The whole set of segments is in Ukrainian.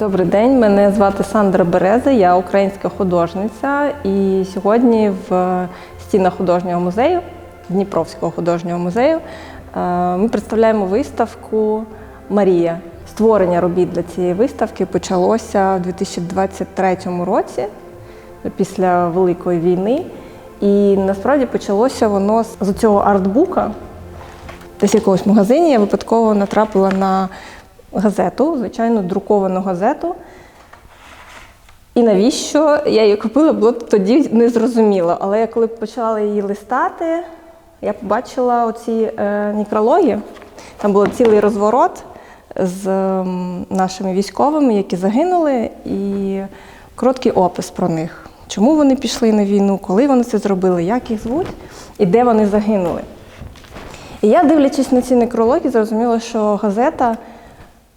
Добрий день, мене звати Сандра Береза, я українська художниця. І сьогодні в стінах художнього музею, Дніпровського художнього музею, е, ми представляємо виставку Марія. Створення робіт для цієї виставки почалося у 2023 році, після Великої війни. І насправді почалося воно з- цього артбука. Десь в якомусь магазині я випадково натрапила на газету, звичайно, друковану газету. І навіщо я її купила, було тоді незрозуміло. Але я коли почала її листати, я побачила оці е, некрологи. Там був цілий розворот з ем, нашими військовими, які загинули, і короткий опис про них. Чому вони пішли на війну, коли вони це зробили, як їх звуть і де вони загинули. І я, дивлячись на ці некрологи, зрозуміла, що газета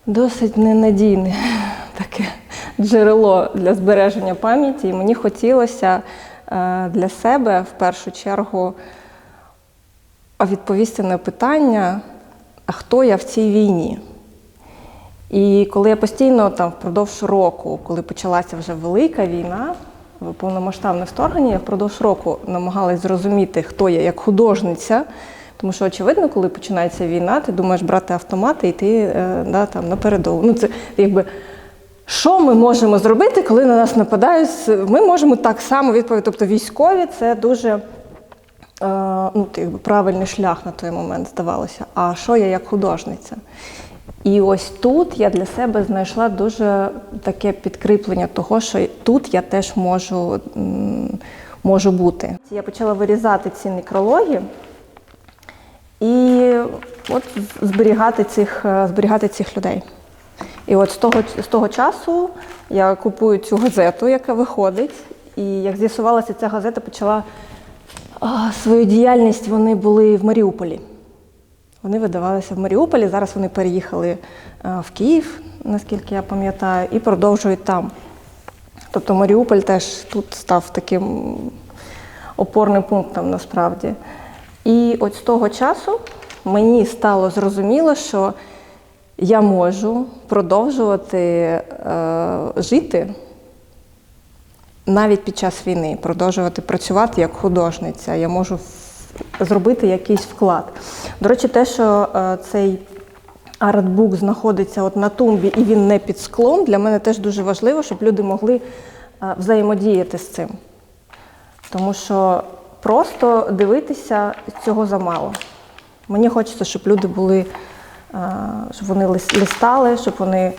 досить ненадійне таке джерело для збереження пам'яті. І мені хотілося е, для себе в першу чергу відповісти на питання, а хто я в цій війні? І коли я постійно там впродовж року, коли почалася вже велика війна, повномасштабне вторгнення, я впродовж року намагалась зрозуміти, хто я як художниця. Тому що, очевидно, коли починається війна, ти думаєш брати автомат і йти е, да, там, на передову. Ну, це якби. Що ми можемо зробити, коли на нас нападають? Ми можемо так само відповідати. Тобто військові це дуже е, ну, якби правильний шлях на той момент здавалося. А що я як художниця? І ось тут я для себе знайшла дуже таке підкріплення того, що тут я теж можу, можу бути. Я почала вирізати ці некрологи і от зберігати цих, е, зберігати цих людей. І от з того, з того часу я купую цю газету, яка виходить. І як з'ясувалося, ця газета почала а, свою діяльність. Вони були в Маріуполі. Вони видавалися в Маріуполі. Зараз вони переїхали а, в Київ, наскільки я пам'ятаю, і продовжують там. Тобто Маріуполь теж тут став таким опорним пунктом насправді. І от з того часу мені стало зрозуміло, що я можу продовжувати е, жити навіть під час війни, продовжувати працювати як художниця. Я можу зробити якийсь вклад. До речі, те, що е, цей артбук знаходиться от на тумбі і він не під склом, для мене теж дуже важливо, щоб люди могли е, взаємодіяти з цим. Тому що просто дивитися цього замало. Мені хочеться, щоб люди були, е, щоб вони листали, щоб вони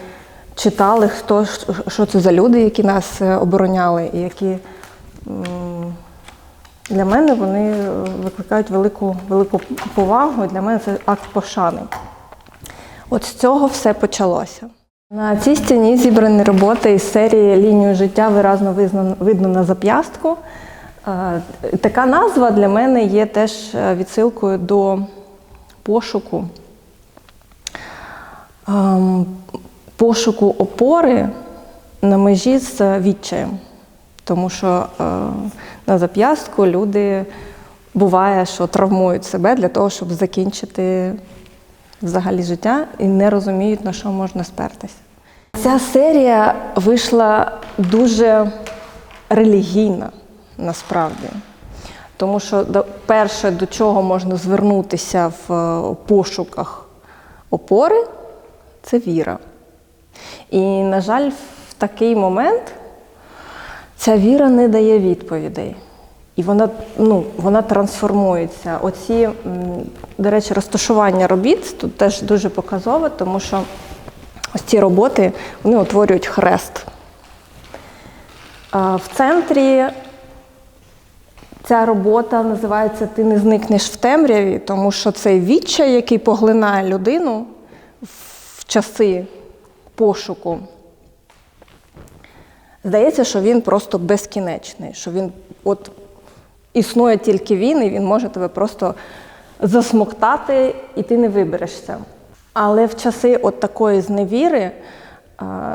читали, хто що це за люди, які нас е, обороняли, і які для мене вони викликають велику, велику повагу. Для мене це акт пошани. От з цього все почалося. На цій стіні зібрані роботи із серії Лінію життя виразно видно на зап'ястку. Е, Така назва для мене є теж е, відсилкою до пошуку, ем, пошуку опори на межі з відчаєм. Тому що е, на зап'ястку люди буває, що травмують себе для того, щоб закінчити взагалі життя і не розуміють, на що можна спертися. Ця серія вийшла дуже релігійна насправді. Тому що перше, до чого можна звернутися в е, пошуках опори, це віра. І, на жаль, в такий момент ця віра не дає відповідей. І вона, ну, вона трансформується. Оці, до речі, розташування робіт тут теж дуже показове, тому що ось ці роботи вони утворюють хрест. В центрі ця робота називається Ти не зникнеш в темряві, тому що цей відчай, який поглинає людину в часи пошуку, здається, що він просто безкінечний, що він от існує тільки він, і він може тебе просто засмоктати, і ти не виберешся. Але в часи от такої зневіри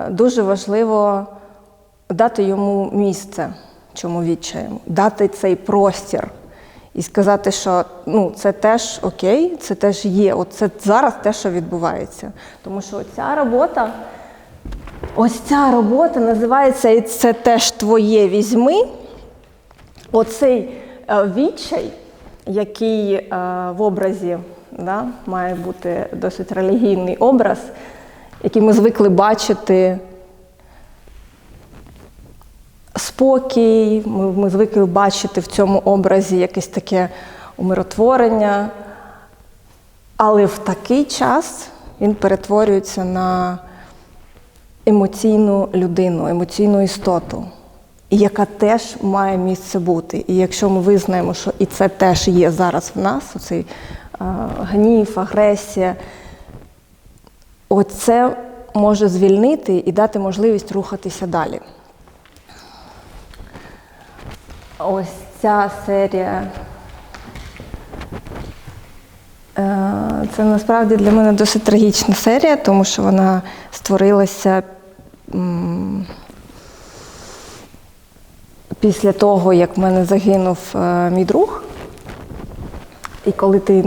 дуже важливо дати йому місце, чому відчаємо, дати цей простір і сказати, що ну, це теж окей, це теж є. От це зараз те, що відбувається. Тому що ця робота Ось ця робота називається І це теж твоє візьми. Оцей е, відчай, який е, в образі да, має бути досить релігійний образ, який ми звикли бачити спокій, ми, ми звикли бачити в цьому образі якесь таке умиротворення. Але в такий час він перетворюється на емоційну людину, емоційну істоту, яка теж має місце бути. І якщо ми визнаємо, що і це теж є зараз в нас, оцей а, гнів, агресія, оце може звільнити і дати можливість рухатися далі. Ось ця серія. Е, Це насправді для мене досить трагічна серія, тому що вона створилася після того, як в мене загинув е, мій друг. І коли ти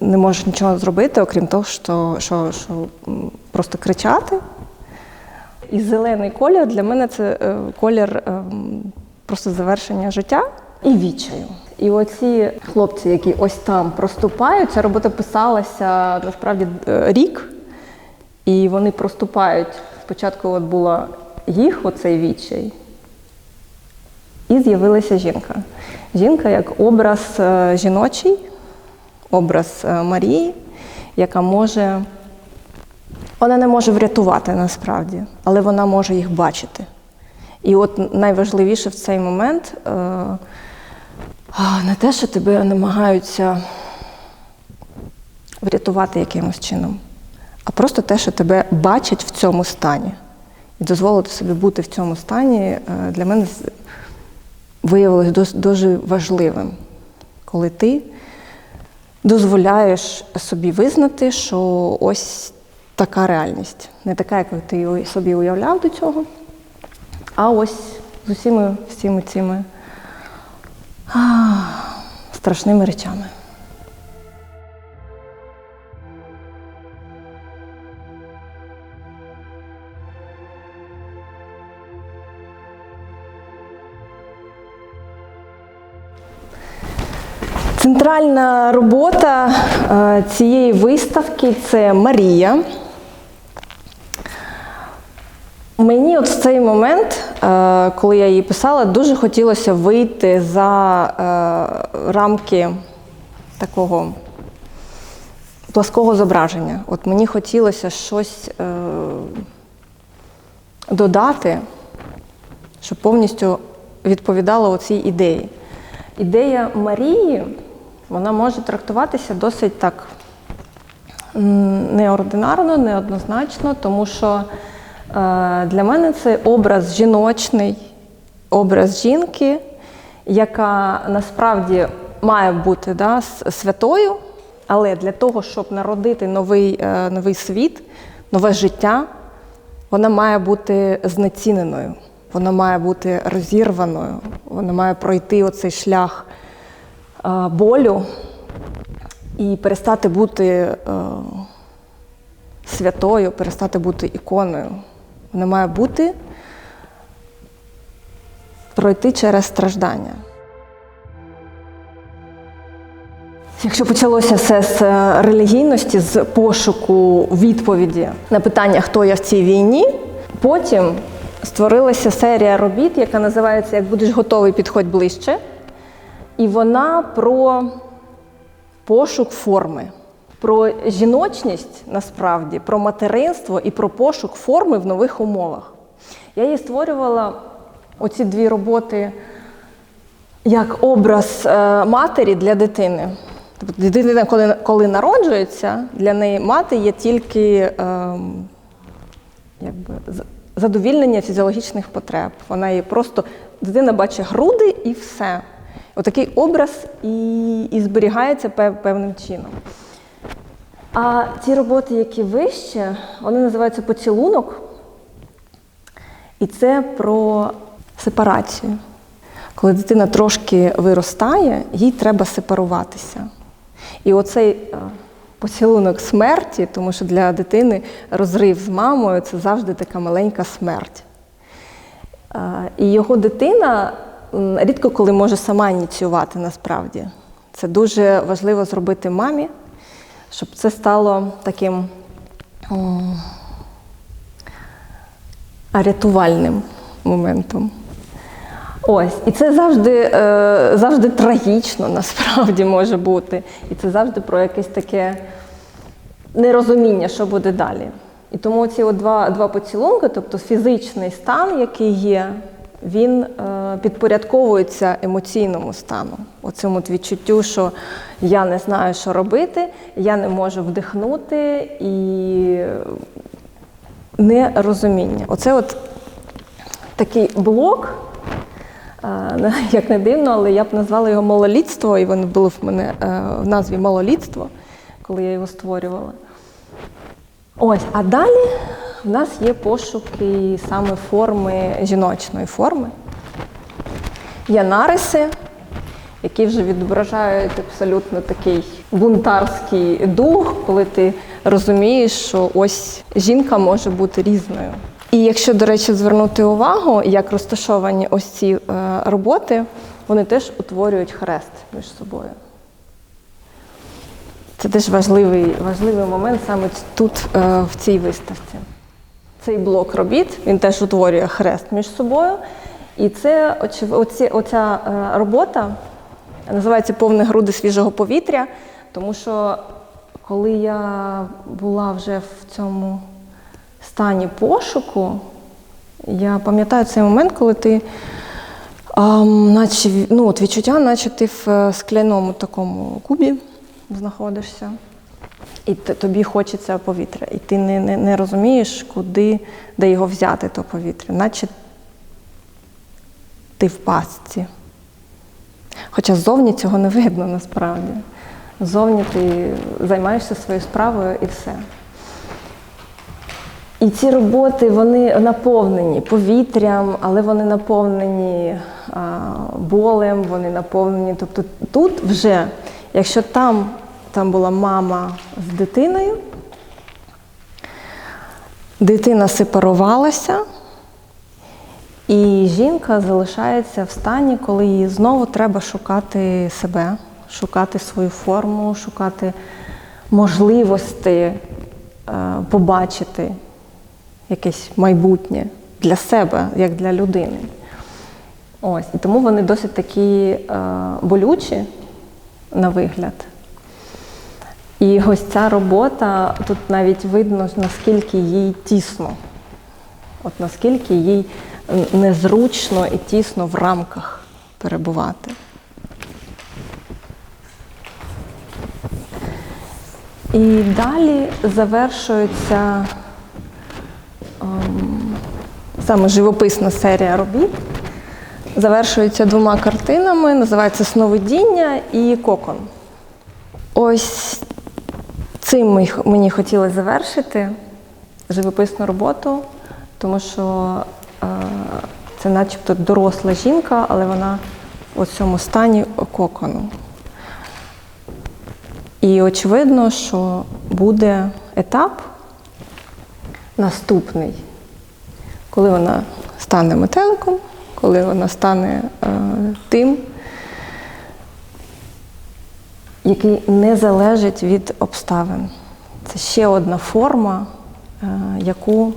не можеш нічого зробити, окрім того, що, що, що просто кричати. І зелений колір для мене це е, колір е, м, просто завершення життя і відчаю. І оці хлопці, які ось там проступають, ця робота писалася насправді е, рік, і вони проступають. Спочатку от була їх оцей відчай, і з'явилася жінка. Жінка як образ е, жіночий, образ е, Марії, яка може, вона не може врятувати насправді, але вона може їх бачити. І от найважливіше в цей момент е, не те, що тебе намагаються врятувати якимось чином, а просто те, що тебе бачать в цьому стані. І дозволити собі бути в цьому стані е, для мене виявилось дуже важливим, коли ти дозволяєш собі визнати, що ось така реальність, не така, як ти собі уявляв до цього. А ось з усіми всіми цими а, страшними речами. Центральна робота е, цієї виставки це Марія. Мені от в цей момент, е, коли я її писала, дуже хотілося вийти за е, рамки такого плаского зображення. От мені хотілося щось е, додати, щоб повністю відповідало оцій ідеї. Ідея Марії, вона може трактуватися досить так неординарно, неоднозначно, тому що для мене це образ жіночний, образ жінки, яка насправді має бути да, святою, але для того, щоб народити новий, е, новий світ, нове життя, вона має бути знеціненою, вона має бути розірваною, вона має пройти оцей шлях е, болю і перестати бути е, святою, перестати бути іконою. Вона має бути пройти через страждання. Якщо почалося все з е, релігійності, з пошуку відповіді на питання, хто я в цій війні, потім створилася серія робіт, яка називається Як будеш готовий, підходь ближче. І вона про пошук форми, про жіночність насправді, про материнство і про пошук форми в нових умовах. Я її створювала оці дві роботи як образ е, матері для дитини. Тобто дитина, коли, коли народжується, для неї мати є тільки ем, якби, задовільнення фізіологічних потреб. Вона є просто дитина бачить груди і все. Отакий образ і, і зберігається пев- певним чином. А ті роботи, які вище, вони називаються поцілунок. І це про сепарацію. Коли дитина трошки виростає, їй треба сепаруватися. І оцей е, поцілунок смерті, тому що для дитини розрив з мамою це завжди така маленька смерть. Е, І його дитина рідко коли може сама ініціювати насправді. Це дуже важливо зробити мамі, щоб це стало таким рятувальним моментом. Ось, і це завжди, е, завжди трагічно насправді може бути. І це завжди про якесь таке нерозуміння, що буде далі. І тому ці от два, два поцілунки, тобто фізичний стан, який є, він е, підпорядковується емоційному стану. Оцьому от відчуттю, що я не знаю, що робити, я не можу вдихнути і нерозуміння. Оце от такий блок, е, як не дивно, але я б назвала його малолітство, і він було в мене е, в назві малолітство, коли я його створювала. Ось, а далі в нас є пошуки саме форми жіночної форми. Є нариси, які вже відображають абсолютно такий бунтарський дух, коли ти розумієш, що ось жінка може бути різною. І якщо, до речі, звернути увагу, як розташовані ось ці е, роботи, вони теж утворюють хрест між собою. Це теж важливий, важливий момент саме тут, е, в цій виставці. Цей блок робіт він теж утворює хрест між собою. І це оці, оця е, робота називається Повне груди свіжого повітря, тому що коли я була вже в цьому стані пошуку, я пам'ятаю цей момент, коли ти ам, наче, ну, от відчуття, наче ти в е, скляному такому кубі знаходишся, і тобі хочеться повітря, і ти не, не, не розумієш, куди, де його взяти, то повітря, наче ти в пастці. Хоча ззовні цього не видно насправді. Ззовні ти займаєшся своєю справою і все. І ці роботи вони наповнені повітрям, але вони наповнені а, болем, вони наповнені. Тобто тут вже, якщо там, там була мама з дитиною, дитина сепарувалася, і жінка залишається в стані, коли їй знову треба шукати себе, шукати свою форму, шукати можливості е, побачити якесь майбутнє для себе, як для людини. Ось. І тому вони досить такі е, болючі на вигляд. І ось ця робота, тут навіть видно, наскільки їй тісно. От наскільки їй незручно і тісно в рамках перебувати. І далі завершується ем, саме живописна серія робіт. Завершується двома картинами, називається Сновидіння і Кокон. Ось цим мені хотілося завершити живописну роботу, тому що е, це начебто доросла жінка, але вона у цьому стані кокону. І очевидно, що буде етап наступний, коли вона стане метеликом, коли вона стане е, тим, який не залежить від обставин. Це ще одна форма, е, яку,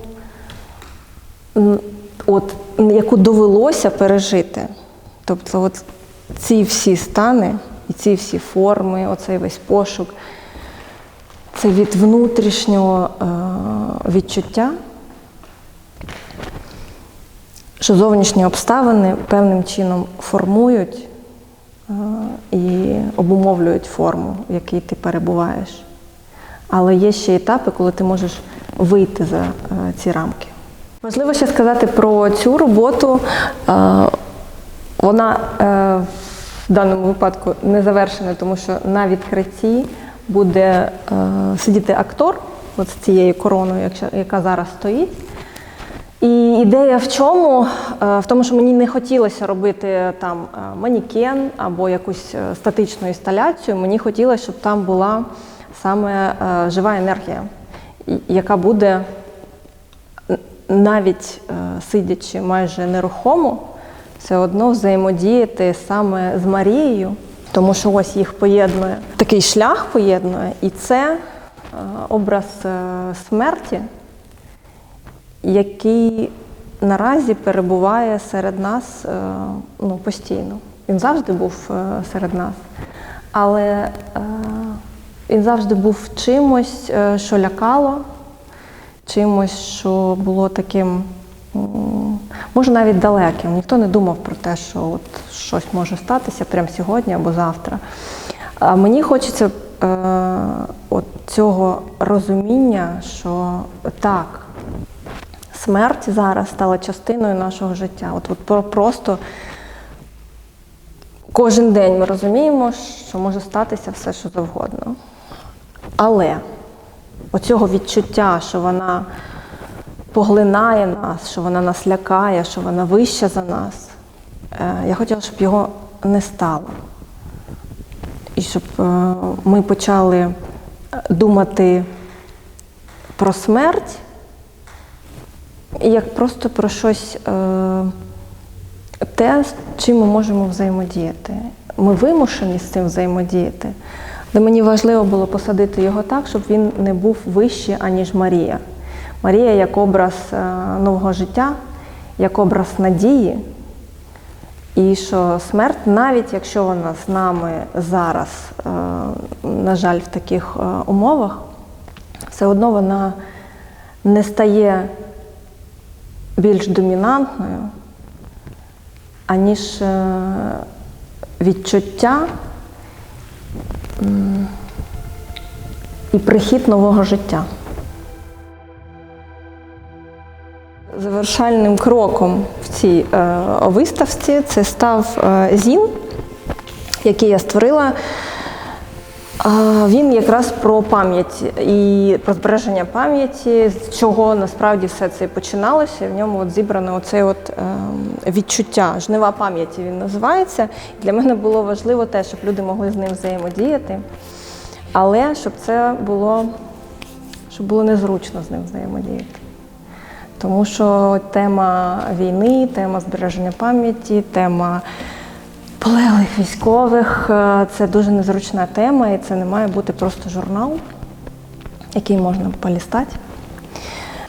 от, яку довелося пережити. Тобто, от ці всі стани і ці всі форми, оцей весь пошук, це від внутрішнього е, відчуття, що зовнішні обставини певним чином формують е, і обумовлюють форму, в якій ти перебуваєш. Але є ще етапи, коли ти можеш вийти за е, ці рамки. Важливо ще сказати про цю роботу. Е, Вона в даному випадку не завершена, тому що на відкритті буде сидіти актор от з цією короною, яка зараз стоїть. І ідея в чому? Е, В тому, що мені не хотілося робити там е, манікен або якусь е, статичну інсталяцію. Мені хотілося, щоб там була саме жива енергія, яка буде навіть сидячи майже нерухомо, все одно взаємодіяти саме з Марією, тому що ось їх поєднує, такий шлях поєднує, і це образ смерті, який наразі перебуває серед нас е, ну, постійно. Він завжди був е, серед нас, але е, він завжди був чимось, що лякало, чимось, що було таким, може навіть далеким. Ніхто не думав про те, що от щось може статися прямо сьогодні або завтра. А мені хочеться от цього розуміння, що так, смерть зараз стала частиною нашого життя. От, от просто кожен день ми розуміємо, що може статися все, що завгодно. Але оцього відчуття, що вона поглинає нас, що вона нас лякає, що вона вища за нас, е, я хотіла, щоб його не стало. І щоб е, ми почали думати про смерть як просто про щось е, те, з чим ми можемо взаємодіяти. Ми вимушені з цим взаємодіяти. Але мені важливо було посадити його так, щоб він не був вищий, аніж Марія. Марія як образ е, нового життя, як образ надії. І що смерть, навіть якщо вона з нами зараз, е, на жаль, в таких умовах, все одно вона не стає більш домінантною, аніж е, відчуття і прихід нового життя. Завершальним кроком в цій е, виставці це став е, ЗІН, який я створила. Він якраз про пам'ять і про збереження пам'яті, з чого насправді все це починалося. В ньому от зібрано оце от, е, відчуття, жнива пам'яті він називається. Для мене було важливо те, щоб люди могли з ним взаємодіяти, але щоб це було, щоб було незручно з ним взаємодіяти. Тому що тема війни, тема збереження пам'яті, тема полеглих військових е, це дуже незручна тема, і це не має бути просто журнал, який можна полістати.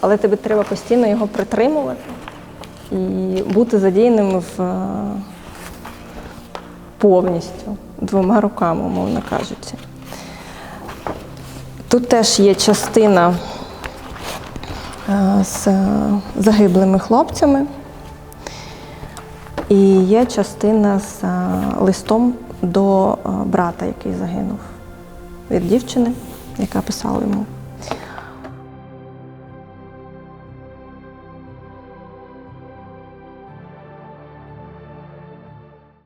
Але тобі треба постійно його притримувати і бути задіяним в е, повністю двома руками, умовно кажучи. Тут теж є частина е, з загиблими хлопцями. І є частина з е, листом до е, брата, який загинув від дівчини, яка писала йому.